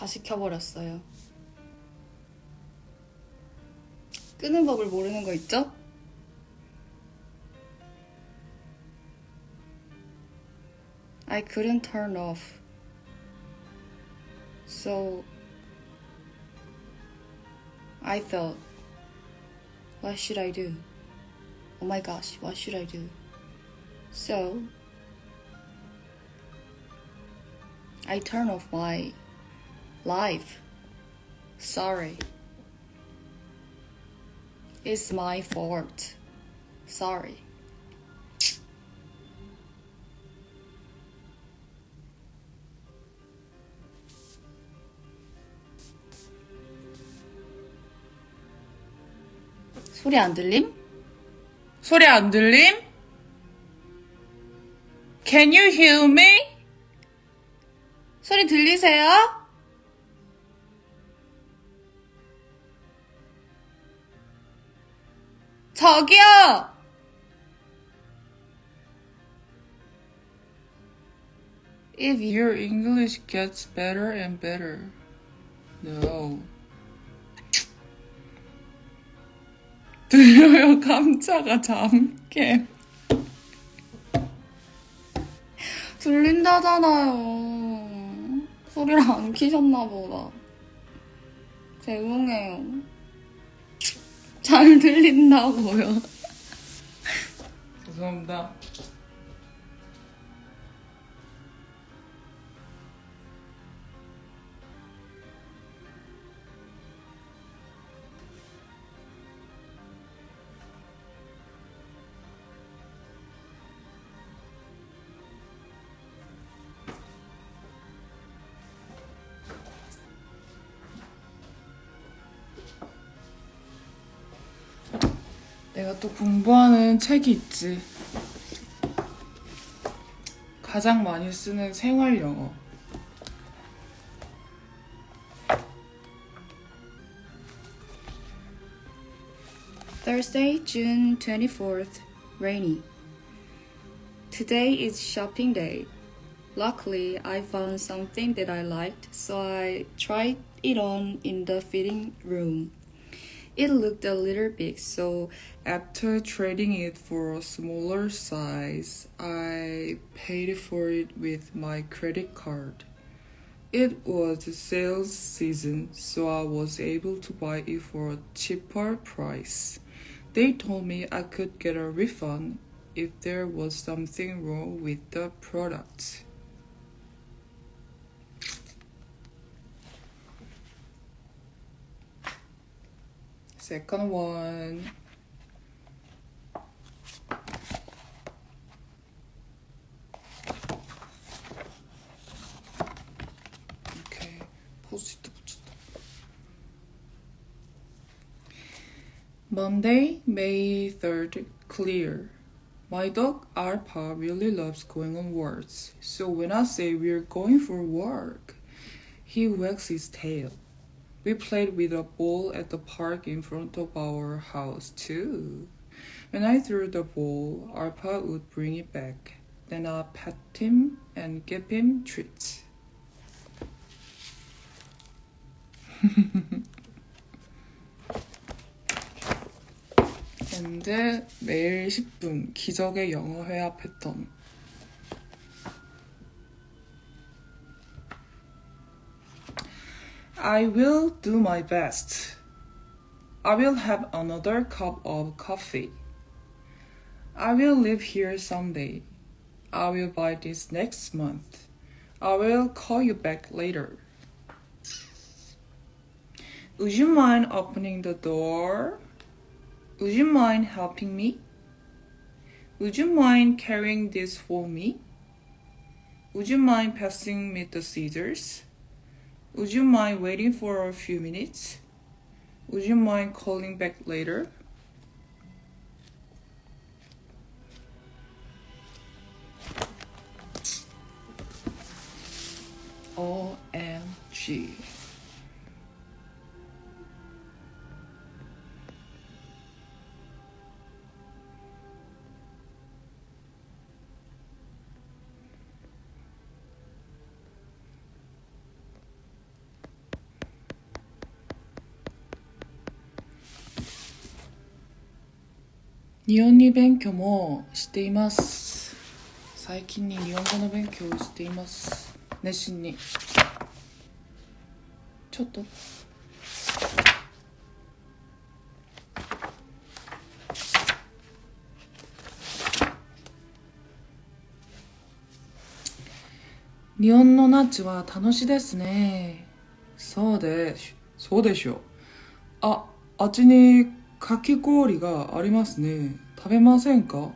다시 켜버렸어요. 끄는 법을 모르는 거 있죠? I couldn't turn off. So I thought, what should I do? Oh my gosh, what should I do? So I turn off my life. Sorry. It's my fault. Sorry. 소리 안 들림? 소리 안 들림? Can you hear me? 소리 들리세요? 저기요! If you Your English gets better and better. No. 들려요, 감자가 잠게. 들린다잖아요. 소리를 안 키셨나 보다. 죄송해요. 잘 들린다고요. 죄송합니다. 내가 또 공부하는 책이 있지. 가장 많이 쓰는 생활 영어. Thursday, June 24th, rainy. Today is shopping day. Luckily, I found something that I liked, so I tried it on in the fitting room. It looked a little big, so After trading it for a smaller size, I paid for it with my credit card. It was sales season, so I was able to buy it for a cheaper price. They told me I could get a refund if there was something wrong with the product. second one. Okay, post it. Monday, May 3rd, clear. My dog Arpa really loves going on walks, so when I say we're going for a walk, he wags his tail. We played with a ball at the park in front of our house too. When I threw the ball, Arpa would bring it back. Then I pet him and give him treats. 현재 매일 10분 기적의 영어 회화 패턴. I will do my best. I will have another cup of coffee. I will live here someday. I will buy this next month. I will call you back later. Would you mind opening the door? Would you mind helping me? Would you mind carrying this for me? Would you mind passing me the scissors? Would you mind waiting for a few minutes? Would you mind calling back later? OMG. 日本に勉強もしています。最近に日本語の勉強をしています。熱心に。ちょっと。日本の夏は楽しいですね。そうです。そうでしょうああっちにかき氷がありますね食べませんか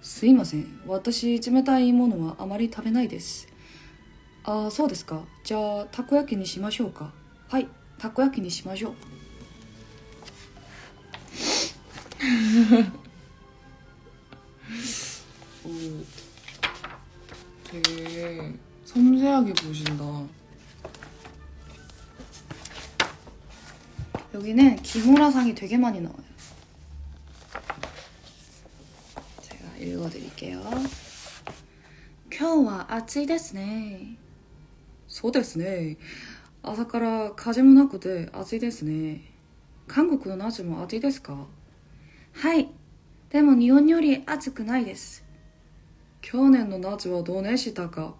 すいません私冷たいものはあまり食べないですあそうですかじゃあたこ焼きにしましょうかはいたこ焼きにしましょう 오, 되게 섬세하게 보신다. 여기는 기모라상이 되게 많이 나와요. 제가 읽어드릴게요. 今日は暑いですね.そうですね.朝から風もなくて暑いですね.韓国の夏も暑いですかはい。でも日本より暑くないです。去年の夏はどうでしたか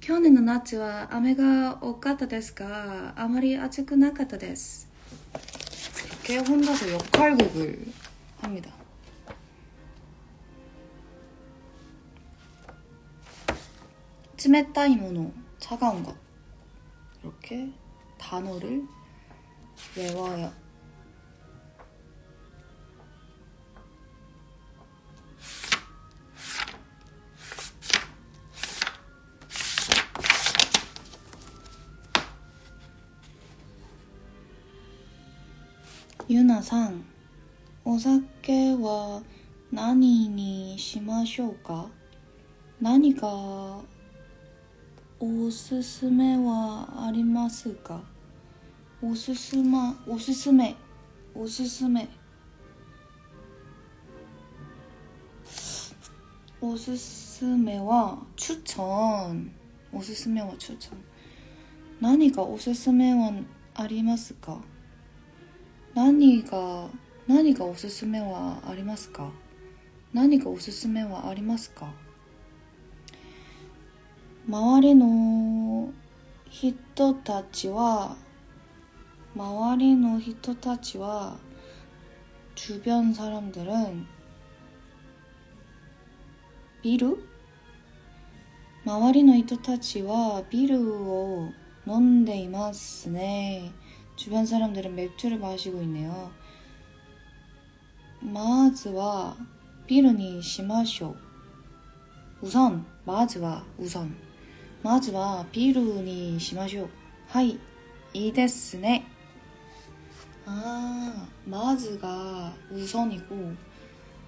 去年の夏は雨が多かったですがあまり暑くなかったです. 이렇게 혼자서 역할극을 합니다. 찌메따이 모노 차가운 것 이렇게 단어를 외워요. 유나さん お酒は何にしましょうか何かおすすめはありますかおすすまおすすめおすすめおすすめは추천おすすめは추천何かおすすめはありますか 何が何がおすすめはありますか何かおすすめはありますか周りの人たちは周りの人たちは주변사람들은ビル周りの人たちはビールを飲んでいますね。 주변 사람들은 맥주를 마시고 있네요. 마즈와 비르니 시마쇼. 우선 마즈와 우선 마즈와 비르니 시마쇼. 하이 이데스네. 아 마즈가 우선이고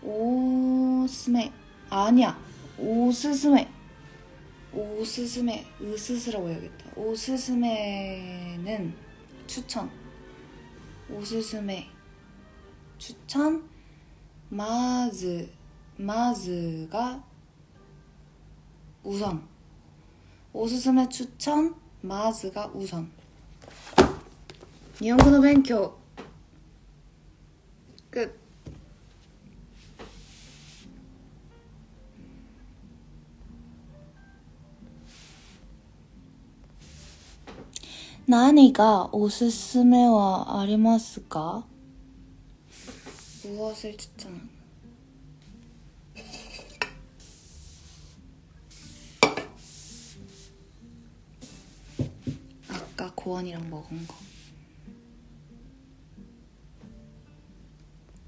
오스메 아니야 오스스메 오스스메 으스스라고 해야겠다. 오스스메는 추천. 오스스메. 추천? 마즈. 마즈가 우선. 오스스메 추천? 마즈가 우선. 일본어 勉強끝 何がおすすめはありますか 무엇을 추천? 아까 고원이랑 먹은 거.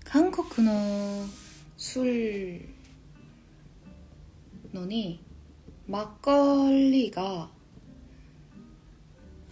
한국の술のに 막걸리가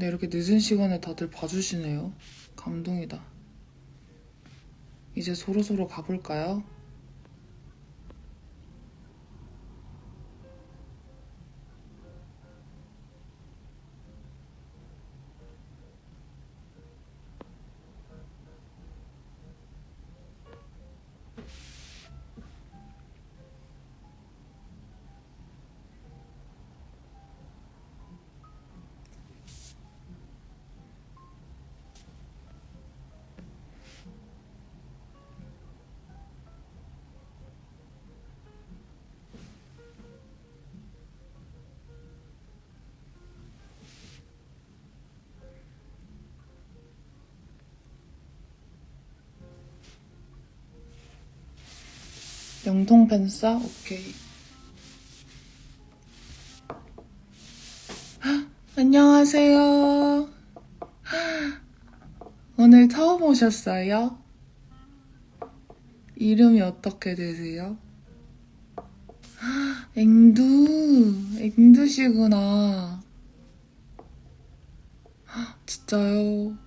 근데 이렇게 늦은 시간에 다들 봐주시네요. 감동이다. 이제 서로서로 가볼까요? 영통 펜사? 오케이. 헉, 안녕하세요. 오늘 처음 오셨어요? 이름이 어떻게 되세요? 헉, 앵두, 앵두시구나. 헉, 진짜요?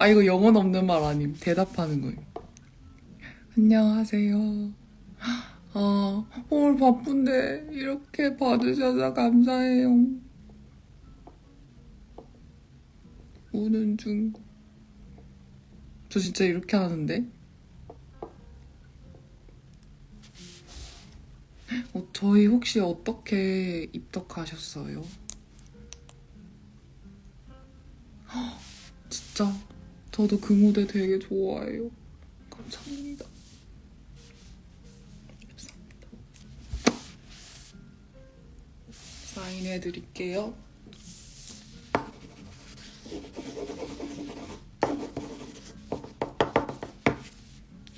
아, 이거 영혼 없는 말 아님. 대답하는 거예요. 안녕하세요. 아, 오늘 바쁜데 이렇게 봐주셔서 감사해요. 우는 중. 저 진짜 이렇게 하는데? 어, 저희 혹시 어떻게 입덕하셨어요? 헉, 진짜 저도 그 무대 되게 좋아해요. 감사합니다. 사인해 드릴게요.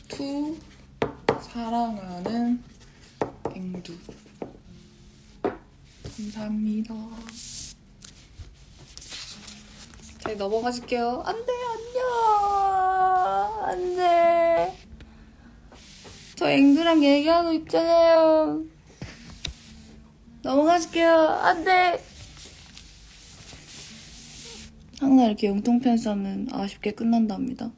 투 사랑하는 앵두 감사합니다. 잘 넘어가실게요. 안 돼, 안녕. 안 돼. 저 앵두랑 얘기하고 있잖아요. 넘어가실게요. 안 돼. 항상 이렇게 영통 팬싸는 아쉽게 끝난답니다.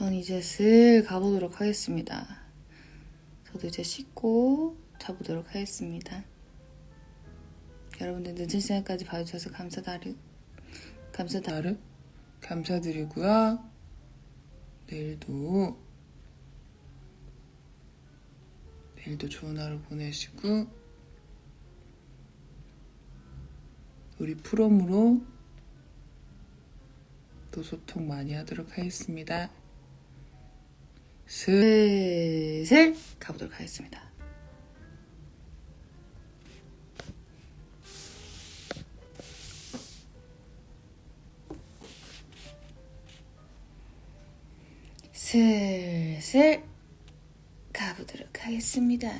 전 이제 슬 가보도록 하겠습니다. 저도 이제 씻고 자보도록 하겠습니다. 여러분들 늦은 시간까지 봐주셔서 감사드, 나를 감사드리고요. 내일도 내일도 좋은 하루 보내시고 우리 프롬으로 또 소통 많이 하도록 하겠습니다. 스 슬슬 가보도록 하겠습니다. 슬슬 가보도록 하겠습니다.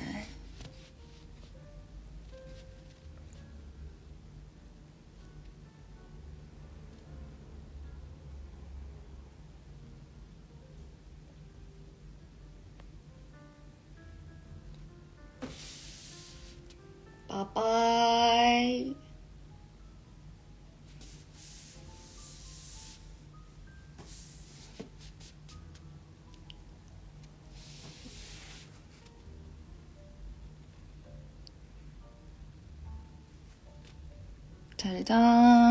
잘 자.